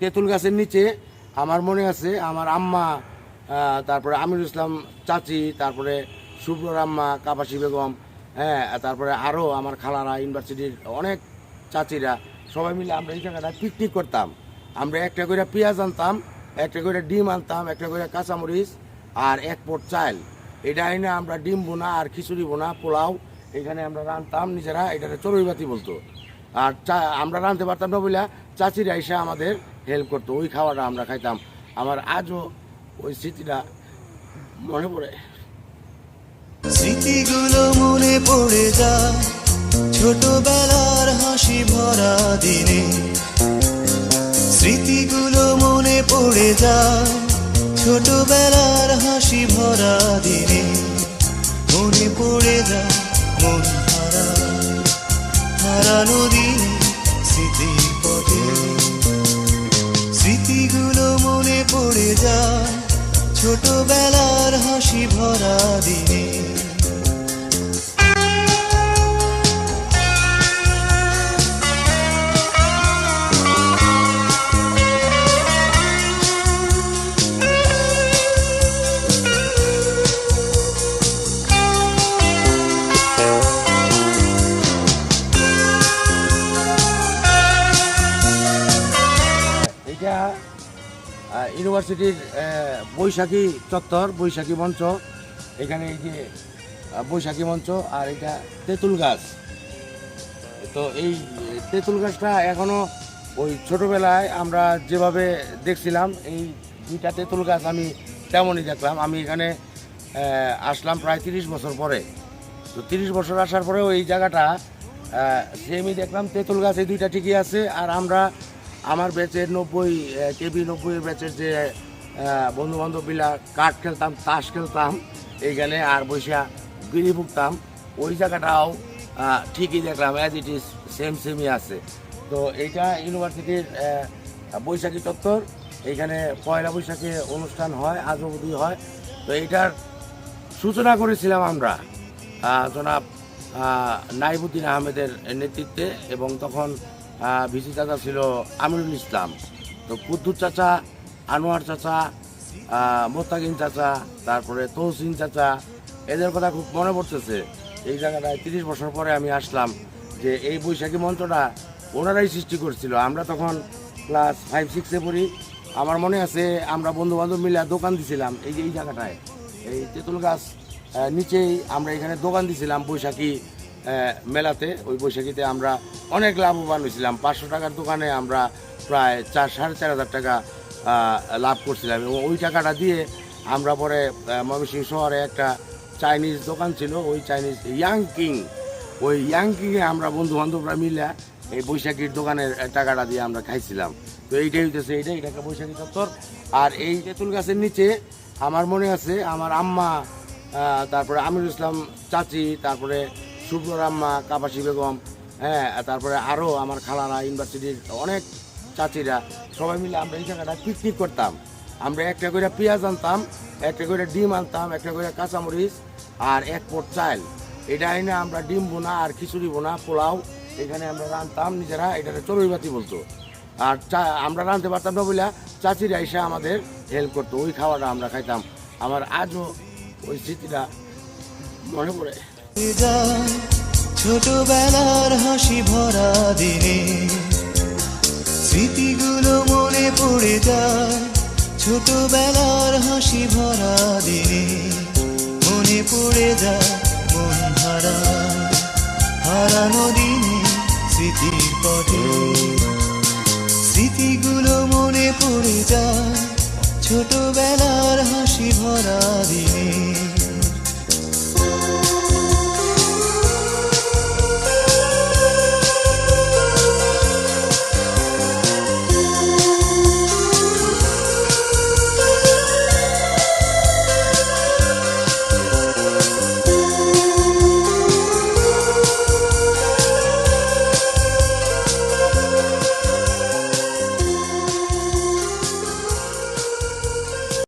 তেঁতুল গাছের নিচে আমার মনে আছে আমার আম্মা তারপরে আমিরুল ইসলাম চাচি, তারপরে শুভ্র আম্মা, কাপাসি বেগম হ্যাঁ তারপরে আরও আমার খালারা ইউনিভার্সিটির অনেক চাচিরা, সবাই মিলে আমরা এই জায়গাটা পিকনিক করতাম। আমরা একটা করে পেঁয়াজ আনতাম, একটা করে ডিম আনতাম, একটা করে কাঁচামরিচ আর এক পট চাল। এটা এনে আমরা ডিম বোনা আর খিচুড়ি বোনা, পোলাও এখানে আমরা রাঁধতাম, নিজেরা এটাকে চড়ুইবাতি বলতো। আর চা- আমরা রাঁধতে পারতাম না বলে চাচিরা এসে আমাদের হেল্প করতো, ওই খাওয়াটা আমরা খাইতাম। আমার আজও ওই স্মৃতিটা মনে পড়ে। স্মৃতিগুলো মনে পড়ে যায় ছোটবেলার হাসি ভরা দিনে। স্মৃতিগুলো মনে পড়ে যায় ছোটবেলার হাসি ভরা দিনে। মনে পড়ে যায় মন হারা, হারানো দিনে স্মৃতির পথে। স্মৃতিগুলো মনে পড়ে যায়। ছোটবেলার হাসি ভরা দিনে। এটা ইউনিভার্সিটির বৈশাখী চত্বর, বৈশাখী মঞ্চ। এখানে এই যে বৈশাখী মঞ্চ আর এটা তেঁতুল গাছ। তো এই তেঁতুল গাছটা এখনও ওই ছোটোবেলায় আমরা যেভাবে দেখছিলাম, এই দুইটা তেঁতুল গাছ আমি তেমনই দেখলাম। আমি এখানে আসলাম প্রায় তিরিশ বছর পরে। তো তিরিশ বছর আসার পরেও এই জায়গাটা সেমই দেখলাম, তেঁতুল গাছ এই দুইটা ঠিকই আছে। আর আমরা আমার ব্যাচের নব্বই কেবি নব্বই ব্যাচের যে বন্ধু বান্ধব মিলা কাঠ খেলতাম, তাস খেলতাম, এইখানে আর বৈশা বিড়ি ভুগতাম ওই জায়গাটাও ঠিকই দেখলাম অ্যাজ ইট ইজ সেম সেমই আছে। তো এইটা ইউনিভার্সিটির বৈশাখী চত্বর, এইখানে পয়লা বৈশাখে অনুষ্ঠান হয় আজও অবধি হয়। তো এইটার সূচনা করেছিলাম আমরা জনাব নাইবুদ্দিন আহমেদের নেতৃত্বে এবং তখন ভিসি চাচা ছিল আমিরুল ইসলাম। তো কুদ্দুর চাচা, আনোয়ার চাচা মোস্তাকিন চাচা, তারপরে তহসিন চাচা, এদের কথা খুব মনে পড়তেছে। এই জায়গাটায় তিরিশ বছর পরে আমি আসলাম যে এই বৈশাখী মঞ্চটা ওনারাই সৃষ্টি করছিল। আমরা তখন ক্লাস ফাইভ সিক্সে পড়ি। আমার মনে আছে আমরা বন্ধু বান্ধব মিলে দোকান দিছিলাম এই যে এই জায়গাটায়। এই তেঁতুল গাছ নিচেই আমরা এখানে দোকান দিছিলাম বৈশাখী মেলাতে, ওই বৈশাখীতে আমরা অনেক লাভবান হয়েছিলাম। পাঁচশো টাকার দোকানে আমরা প্রায় চার, সাড়ে চার হাজার টাকা লাভ করছিলাম এবং ওই টাকাটা দিয়ে আমরা পরে ময়মনসিংহ শহরে একটা চাইনিজ দোকান ছিল, ওই চাইনিজ ইয়াং কিং। ওই ইয়াং কিংয়ে আমরা বন্ধু বান্ধবরা মিলে এই বৈশাখীর দোকানের টাকাটা দিয়ে আমরা খাইছিলাম। তো এইটাই হইতেছে, এইটাই এটাকে বৈশাখী চত্বর। আর এই তেঁতুল গাছের নিচে আমার মনে আছে, আমার আম্মা তারপরে আমিরুল ইসলাম চাচি, তারপরে আম্মা কাপাসি বেগম হ্যাঁ তারপরে আরও আমার খালারা ইউনিভার্সিটির অনেক চাচিরা, সবাই মিলে আমরা এই জায়গাটা পিকনিক করতাম। আমরা একটা করে পেঁয়াজ আনতাম, একটা করে ডিম আনতাম, একটা করে কাঁচামরিচ আর এক পট চাল। এটা এনে আমরা ডিম বোনা আর খিচুড়ি বোনা, পোলাও এখানে আমরা রাঁধতাম নিজেরা, এটাকে চড়ুইবাতি বলতো। আর চা- আমরা রাঁধতে পারতাম না বলে চাচিরা এসে আমাদের হেল্প করতো, ওই খাওয়াটা আমরা খাইতাম। আমার আজও ওই স্মৃতিটা মনে পড়ে। ছোটবেলার হাসি ভরা দিনে। স্মৃতিগুলো মনে পড়ে যায় ছোটবেলার হাসি ভরা দিনে। মনে পড়ে যায় মন হারা, হারানো দিনে স্মৃতির পথে। স্মৃতিগুলো মনে পড়ে যায় ছোটবেলার হাসি ভরা দিনে।